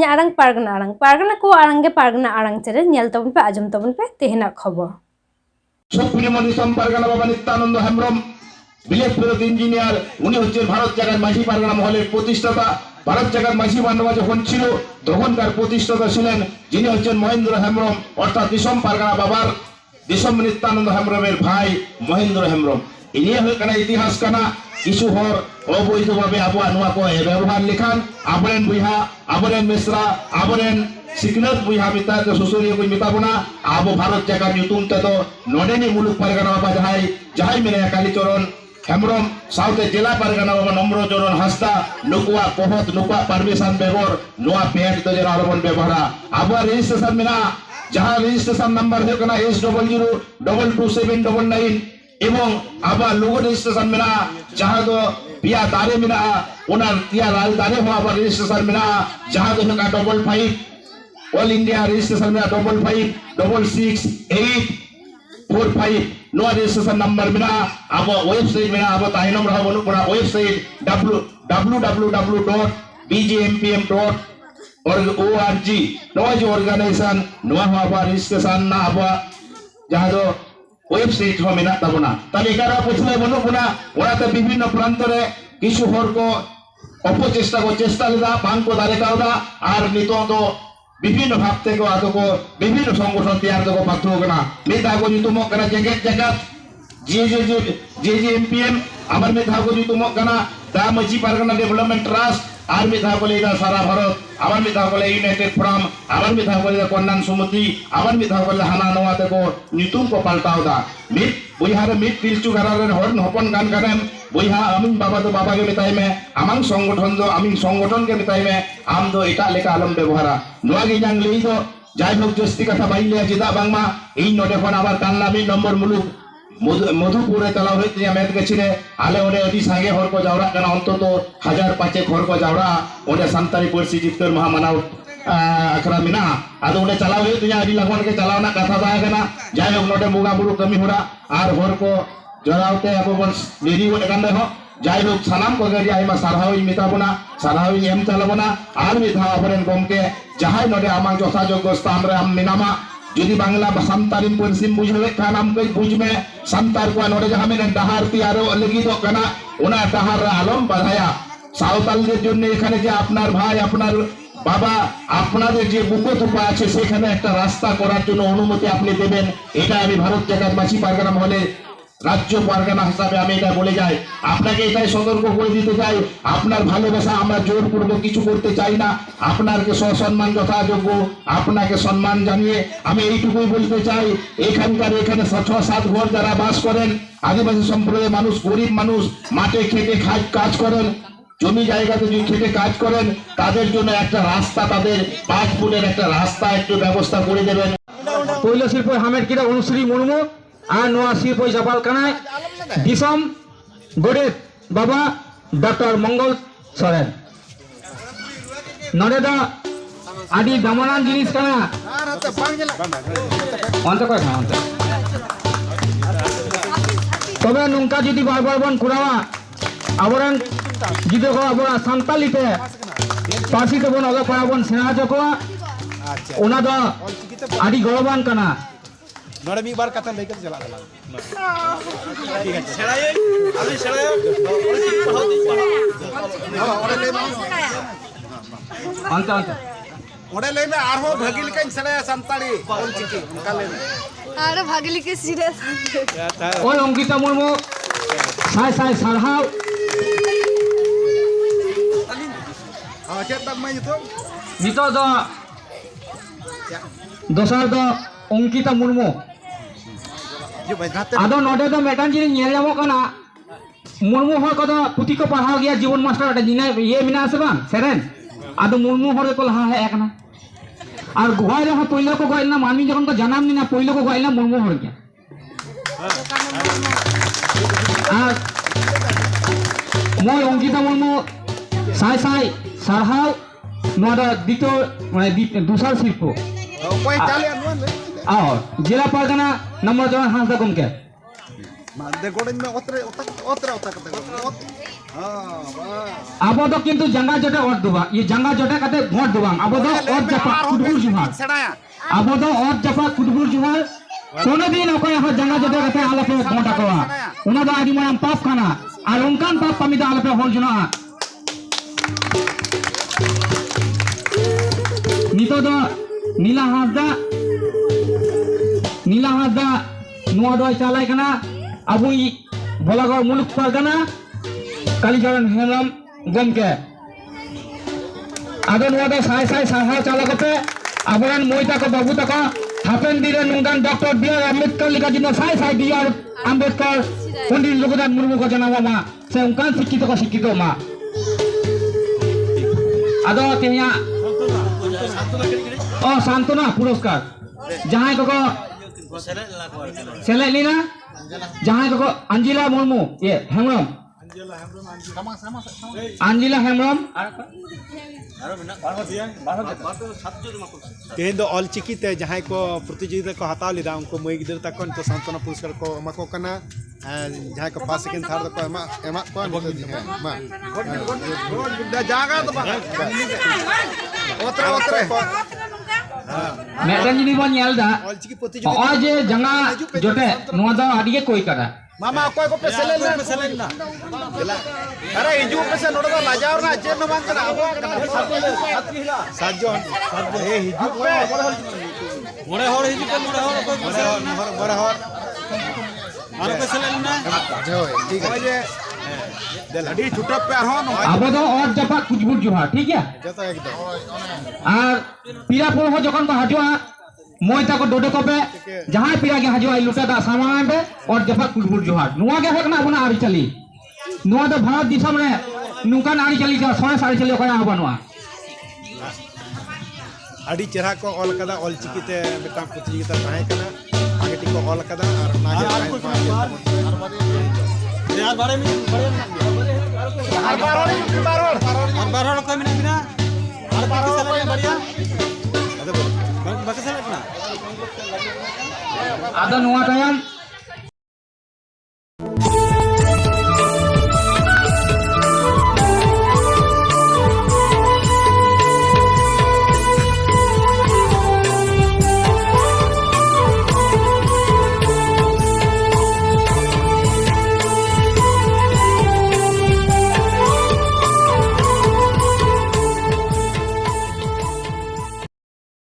ᱤᱧ ᱟᱲᱟᱝ ᱯᱟᱨᱜᱟᱱᱟ ᱟᱲᱟᱝ, ᱯᱟᱨᱜᱟᱱᱟ ᱠᱚ ᱟᱲᱟᱝ ᱜᱮ ᱯᱟᱨᱜᱟᱱᱟ ᱟᱲᱟᱝ ᱪᱮᱨᱮ ᱧᱮᱞ ᱛᱟᱵᱚᱱ ᱯᱮ, ᱟᱸᱡᱚᱢ ᱛᱟᱵᱚᱱ ᱯᱮ ᱛᱮᱦᱮᱱᱟᱜ ᱠᱷᱚᱵᱚᱨ সুপ্রিমো নিসম পারগানা বাবা নিত্যানন্দ হেমব্রম বিলেট ফেরত ইঞ্জিনিয়ার উনি হচ্ছেন ভারত জাগার মাঝি পারগানা মহলের প্রতিষ্ঠাতা ভারত জাগার মাঝি বান্ধবা যখন ছিল তখন তার প্রতিষ্ঠাতা ছিলেন যিনি হচ্ছেন মহেন্দ্র হেমব্রম, অর্থাৎ নিসম পারগানা বাবার নিসম নিত্যানন্দ হেমব্রমের ভাই মহেন্দ্র হেমব্রম। ইনি হয়ে ইতিহাস কানা কিছু হর অবৈধভাবে আবহাওয়া নোয়া কো ব্যবহার লেখান, আবরেন বুইহা, আবরেন মিশ্রা, আবরেন সিকনত বুইহা মিতা তো সুসুরিয়া কই মিতা বনা আবো ভারত জায়গা নিউতুম তে তো নডেনি মুলুক পারগানা বাবা যাহাই যাহাই মেনে কালীচরণ, হেমব্রম, সাউথে জেলা পারগানা বাবা নম্রচরণ হাসদা নুকুয়া কহত নুকুয়া পারমিশন বেগর নোয়া পেট তো যেন আরবন ব্যবহারা। আবো রেজিস্ট্রেশন মেনা, যাহা রেজিস্ট্রেশন নাম্বার হয়ে কানা S double zero, double two seven double nine এবং આવા લોકો રજીસ્ટ્રેશન મેળા જહાં તો પિયા તારે મેળા ઓના પિયા લાલ તારે હું આવા રજીસ્ટ્રેશન મેળા જહાં તો કા double five all India registration મેળા double five double six eight four five નો રજીસ્ટ્રેશન નંબર મેળા આવો વેબસાઇટ મેળા આવો તાહિનમ રહો અનુપુરા website W W W W dot BGMPM dot ORG નવા જે ઓર્ગેનાઇઝેશન નવા આવા રજીસ્ટ્રેશન ના આવા જહાં તો ᱳᱭᱮᱵᱥᱟᱭᱤᱴ ᱦᱚᱸ ᱢᱮᱱᱟᱜ ᱛᱟᱵᱚᱱᱟ ᱛᱟᱦᱞᱮ ᱮᱠᱟᱨᱟ ᱯᱚᱪᱷᱞᱟᱭ ᱵᱟᱹᱱᱩᱜ ᱵᱚᱱᱟ ᱚᱱᱟᱛᱮ ᱵᱤᱵᱷᱤᱱᱱᱚ ᱯᱨᱟᱱᱛᱚ ᱨᱮ ᱠᱤᱪᱷᱩ ᱦᱚᱲ ᱠᱚ ᱚᱯᱚᱪᱮᱥᱴᱟ ᱠᱚ ᱪᱮᱥᱴᱟ ᱞᱮᱫᱟ ᱵᱟᱝ ᱠᱚ ᱫᱟᱲᱮ ᱠᱟᱣᱫᱟ ᱟᱨ ᱱᱤᱛᱚᱜ ᱫᱚ বিভিন্ন ভাব থেকে আদো কো বিভিন্ন সংগঠন তৈরি দকো বাধ্য হকনা নেতা কো নিতুমক করা জেগেট জাগাত J J J J MPM আবার নেতা কো নিতুমক করা দা মজি পারগনা ডেভেলপমেন্ট ট্রাস্ট আর মেধা এটা সারা ভারত, আবার মেধা বলে ইউনাইটেড ফোরাম, আবার মেধা বলে কন্যান সমিতি, আবার মেধা বলে হানা নোয়া দেখো নিতুম কো পাল্টাও দা মিট বইহারে মিট পিলচু গারারেন হরন হপন গান গানেম বইহা আমিন বাবা তো বাবাকে মেতাই মে, আমাং সংগঠন দো আমিন সংগঠনকে মেতাই মে, আম দো এটা লেখা আলম ব্যবহারা। নোয়া গে জাং লেই দো যাই হোক, জস্তি কথা বাইলিয়া জিদা বাংমা, এই নডে খন আবার কান্নামি নম্বর মুলুক। মধু- মধুপুরে হয়েছে মেদ গেছিলে আলে ওরে আদি সাঙ্গে হর কো যাওরা কেন অন্তত হাজার পাঁচে হর কো যাওরা ওরে সান্তারি পড়ছি জিতকর মহামানাও আখড়া মিনা আদো ওরে চালাও হয়ে তুই আদি লাগন কে চালাও না, কথা যায় কেনা যাই হোক, নোটে মুগা বুড়ু কমি হরা আর হর কো জড়াওতে আবো বন দেরি ওটে কান্দে হ যাই হোক, সালাম কো গরি আইমা সারহাও মিতাবো না সারহাও এম চালাবো না, আর মিথা আবরেন গমকে, যাহাই নডে আমাং যথাযোগ্য স্থান রে আম যদি বাংলা বা সান্তারিম পরিসিম বুঝবে খান আমকে বুঝবে, সান্তার কোয়া যাহা মেনে ডাহার ᱞᱟᱹᱜᱤᱫᱚᱜ ᱠᱟᱱᱟ কানা, ওনা ডাহার আলম বাধায়া। সাঁওতালদের জন্য এখানে যে আপনার ভাই, আপনার বাবা, আপনাদের যে বুকো থোপা আছে, সেখানে একটা রাস্তা করার জন্য অনুমতি আপনি দেবেন, এটা আমি ভারত জায়গার মাসি পারগ্রাম মহলে রাজ্য পারগানা হিসাবে আমি এটা বলে যাই। আপনাকে এটাই সতর্ক করে দিতে চাই। আপনার ভালোবাসা আমরা জোরপূর্বক কিছু করতে চাই না। আপনাকে সসম্মান যথাযোগ্য, আপনাকে সম্মান জানিয়ে আমি এইটুকুই বলতে চাই। এখানকার এখানে ছ সাত ঘর যারা বাস করেন, আদিবাসী সম্প্রদায়ের মানুষ, গরিব মানুষ, মাঠে খেটে খাজ কাজ করেন, জমি জায়গাতে যদি খেটে কাজ করেন, তাদের জন্য একটা রাস্তা তাদের পাঁচ ফুটের একটা রাস্তা একটু ব্যবস্থা করে দেবেন। পৈল শিল্প হামেদ কিরা অনুশ্রী মুর্মু নোয়া শিল্প জাপাল কানায়। দিসম গড়েত বাবা ডক্টর মঙ্গল সরেন। নড়ে দ আদি দামনান জিনিস কানা। অন্ত কয় না অন্ত তবে নৌকা যদি বারবার বন কুড়াওয়া আবরণ যদি আবরা সান্তালিতে পার্সি তবন অল পড়াবন সেনা চকোয়া ওনা দ আদি গৌরবান কানা। নড়ে মি বার কাতান লেগে জ্বালা দিলাম। ঠিক আছে। ছড়াই আমি ছেড়াই অন্ত অন্ত ওড়ে লেমে আর হো ভাগিল কাই ছেড়াই সান্তাড়ি? কোন চিকি কালে আর ভাগিল কে সিরে ওই অঙ্কিতা মুর্মু। সাই সাই সারহাও ᱟᱨ ᱪᱮᱫ ᱛᱟᱢ ᱢᱟᱹᱭ ᱱᱤᱛᱚᱜ ᱱᱤᱛᱚᱜ ᱫᱚ ᱫᱚᱥᱟᱨ ᱫᱚ অঙ্কিতা মুর্মু। ᱱᱟᱛᱮ আদো নডে দ মেটান জিনিস নিয়ে যাবো কানা মুর্মু হর কত পুঁথি কো পাড়াও গিয়া জীবন মাস্টার একটা জিনে ইয়ে মিনা আছে বাং সেরেন আদো মুর্মু হর কো লাহা হে এক না আর গোয়াই যখন পইলো কো গোয়াইল না মানবি যখন কো জানাম নি না পইলো কো গোয়াইল না মুর্মু হর গিয়া আর মই অঙ্কিতা মুর্মু সাই সাই সারহাও নোয়া দ দ্বিতীয় মানে দ্বিতীয়- দোসার শিল্প ᱚᱠᱚᱭ ᱪᱟᱞᱮᱭᱟ ᱱᱚᱣᱟ ᱞᱟᱹᱭ আর জেলা পারগানা ನಮ್ಮ ಜನ ಹಾಂಸ ಗುಮ್ಕೆ আবো তো কিন্তু জাঙ্গা জটে অট দুবা ই জাঙ্গা জটে কাতে ভোট দুবা। আবো তো অট জাপা কুটবুল জুহা আবো তো অট জাপা কুটবুল জুহা কোনদিন অকয় হ জাঙ্গা জটে কাতে আলাপে ভোট আকোয়া। উনা দা আদি মায়াম পাপ খানা। আর উনকান পাপ পামি দা আলাপে হল জুনা। নিতো দা নীলা হাসদা নীলা হাসদা নোয়াডোয়া চালাইখানা আবুই বলাগড় মুলুক পারগানা কালীচরণ হেমরাম গমকে। আদে নোয়াদা সাই সাই সাহা চালাকতে আবরান মই তাক বাবু তাক হাফেন দিলে নুঙ্গান ডক্টর বি আর আম্বেদকর লিখা জিন সাই সাই বি আর আম্বেদকর পন্ডিত লোকদান মুর্মু কে মা সে উনকান শিক্ষিত শিক্ষিত মা। আদো তেয়া ও সান্তনা পুরস্কার। যাহাই cock Anjila Elina? Jangan kok Anjila Murmu. Ya, Hemrom. ऑल ते जहाँ को प्रतिजोगिता को हटाव लेदा उनको मई गिदर तक तो सांत्वना पुरस्कार को एमा जहाँ को पास सेकेंड थर्ड को ᱢᱤᱫᱴᱮᱱ ᱡᱩᱫᱤ ᱵᱚᱱ ᱧᱮᱞ ᱫᱟ ᱱᱚᱜᱼᱚᱭ ᱡᱮ ᱡᱟᱸᱜᱟ ᱡᱚᱴᱮ ᱱᱚᱣᱟ ᱫᱚ ᱟᱹᱰᱤ ᱜᱮ ᱠᱚᱭ ᱠᱟᱱᱟ ᱢᱟᱢᱟ ᱚᱠᱚᱭ ᱠᱚᱯᱮ ᱥᱮᱞᱮᱫ ᱞᱮᱱᱟ ᱥᱮᱞᱮᱫ ᱞᱮᱱᱟ ᱟᱨᱮ ᱦᱤᱡᱩᱜ ᱯᱮᱥᱮ ᱱᱚᱰᱮ ᱫᱚ ᱞᱟᱡᱟᱣ ᱨᱮᱱᱟᱜ ᱪᱮᱫ ᱦᱚᱸ ᱵᱟᱝ ᱠᱟᱱᱟ ᱟᱵᱚᱣᱟᱜ ᱠᱟᱱᱟ ᱥᱟᱛᱡᱚᱱ ᱥᱟᱛᱡᱚᱱ ᱦᱤᱡᱩᱜ ᱯᱮ ᱢᱚᱬᱮ ᱦᱚᱲ ᱦᱤᱡᱩᱜ ᱯᱮ ᱢᱚᱬᱮ ᱦᱚᱲ ᱚᱠᱚᱭ ᱠᱚ ᱥᱮᱞᱮᱫ ᱞᱮᱱᱟ ᱢᱚᱬᱮ ᱦᱚᱲ ᱟᱨ ᱠᱚ ᱥᱮᱞᱮᱫ ᱞᱮᱱᱟ ᱡᱚᱭ ᱴᱷᱤᱠ ᱟᱪᱷᱮ ᱟᱹᱰᱤ ᱪᱷᱩᱴᱟᱹ ᱯᱮ ᱟᱨᱦᱚᱸ ᱟᱵᱚ ᱫᱚ ᱚᱛ ᱡᱟᱯᱟᱜ ᱠᱩᱪᱵᱩᱨ ᱡᱚᱦᱟ ᱴᱷᱤᱠ ᱜᱮᱭᱟ ᱡᱚᱛᱚ ᱮᱠᱫᱚᱢ ᱟᱨ ᱯᱤᱨᱟ ᱯᱚᱲ ᱦᱚᱸ ᱡᱚᱠᱷᱚᱱ ᱠᱚ ᱦᱟᱡᱩᱜᱼᱟ ᱢᱚᱭ ᱛᱟᱠᱚ ᱰᱚᱰᱮ ᱠᱚᱯᱮ ᱡᱟᱦᱟᱸᱭ ᱯᱤᱨᱟ ᱜᱮ ᱦᱟᱡᱩᱜᱼᱟ ᱞᱩᱴᱟ ᱫᱟᱜ ᱥᱟᱢᱟᱱ ᱯᱮ ᱚᱛ ᱡᱟᱯᱟᱜ ᱠᱩᱪᱵᱩᱨ ᱡᱚᱦᱟ ᱱᱚᱣᱟ ᱜᱮ ᱦᱮᱡ ᱠᱟᱱᱟ ᱟᱵᱚᱱᱟᱜ ᱟᱹᱨᱤᱪᱟᱹᱞᱤ ᱱᱚᱣᱟ ᱫᱚ ᱵᱷᱟᱨᱚᱛ ᱫᱤᱥᱚᱢ ᱨᱮ ᱱᱚᱝᱠᱟᱱ ᱟᱹᱨᱤᱪᱟᱹᱞᱤ ᱠᱟᱱᱟ ᱥᱚᱨᱮᱥ ᱟᱹᱨᱤᱪᱟᱹᱞᱤ ᱚᱠᱚᱭᱟᱜ ᱦᱚᱸ ᱵᱟᱹᱱᱩᱜᱼᱟ ᱟᱹᱰᱤ ᱪᱮᱨᱦᱟ ᱠᱚ ᱚᱞ ᱠᱟᱫᱟ ᱚᱞᱪᱤᱠᱤ ᱛᱮ ᱢᱤᱫᱴᱟᱝ ᱯᱨᱚᱛᱤᱡᱳᱜᱤᱛᱟ ᱛᱟᱦᱮᱸ ᱠᱟᱱᱟ ᱟᱜᱮ ᱴᱤᱠᱚ ᱚᱞ ᱠᱟᱫᱟ ᱟᱨ ᱚᱱᱟᱜᱮ ᱟᱨ यार बारे में बड़े हर बार और बार और हर बार और कोई नहीं बिना हर बार और कोई बढ़िया अरे बस बस से लगना आदा नुआ टाइम